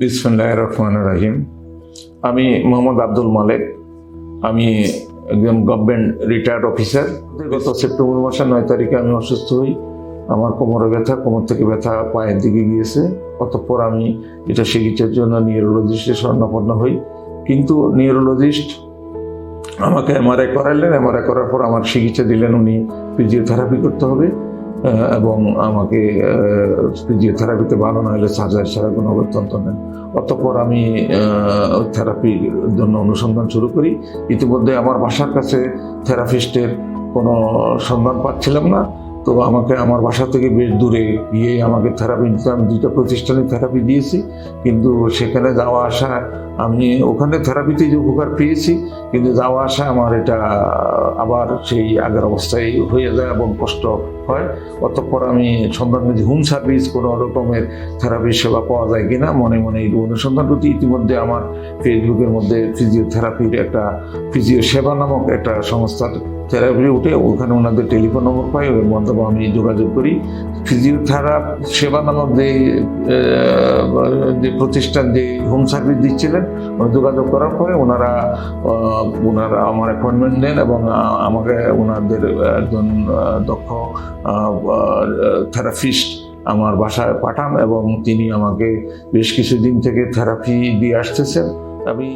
বিসমুল্লাহ রহমান রাহিম আমি মোহাম্মদ আব্দুল মালেক। আমি একজন গভর্নমেন্ট রিটায়ার্ড অফিসার। গত সেপ্টেম্বর মাসের নয় তারিখে আমি অসুস্থ হই। আমার কোমরে ব্যথা, কোমর থেকে ব্যথা পায়ের দিকে গিয়েছে। অতঃপর আমি এটা চিকিৎসার জন্য নিউরোলজিস্টের স্বর্ণাপন্ন হই। কিন্তু নিউরোলজিস্ট আমাকে এমআরআই করালেন। এমআরআই করার পর আমার চিকিৎসা দিলেন। উনি ফিজিওথেরাপি করতে হবে। এবং আমাকে ফিজিওথেরাপিতে ভালো না হলে সার্জারি ছাড়া কোনো অত্যন্ত নেন অতঃপর আমি থেরাপির জন্য অনুসন্ধান শুরু করি। ইতিমধ্যে আমার বাসার কাছে থেরাপিস্টের কোনো সন্ধান পাচ্ছিলাম না। তো আমাকে আমার বাসা থেকে বেশ দূরে গিয়ে আমাকে থেরাপি নিতে আমি দুইটা প্রতিষ্ঠানে থেরাপি দিয়েছি। কিন্তু সেখানে যাওয়া আসা, আমি ওখানে থেরাপিতে যে উপকার পেয়েছি, কিন্তু যাওয়া আসা আমার এটা, আবার সেই আগের অবস্থায় হয়ে যায় এবং কষ্ট হয়। অতঃপর আমি সন্ধান করেছি হোম সার্ভিস কোনো রকমের থেরাপির সেবা পাওয়া যায় কিনা, মনে মনে এই অনুসন্ধান করতে ইতিমধ্যে আমার ফেসবুকের মধ্যে ফিজিওথেরাপির একটা ফিজিও সেবা নামক একটা সংস্থার থেরাপি উঠে ওখানে ওনাদের টেলিফোন নম্বর পাই ওর মাধ্যমে আমি যোগাযোগ করি। ফিজিওথেরাপ সেবা নামক যে যে প্রতিষ্ঠান, যে হোম সার্ভিস দিচ্ছিলেন যোগাযোগ করার পরে ওনারা ওনারা আমার অ্যাপয়েন্টমেন্ট নেন এবং আমাকে ওনাদের একজন দক্ষ থেরাপিস্ট আমার বাসায় পাঠান এবং তিনি আমাকে বেশ কিছুদিন থেকে থেরাপি দিয়ে আসতেছেন। আমি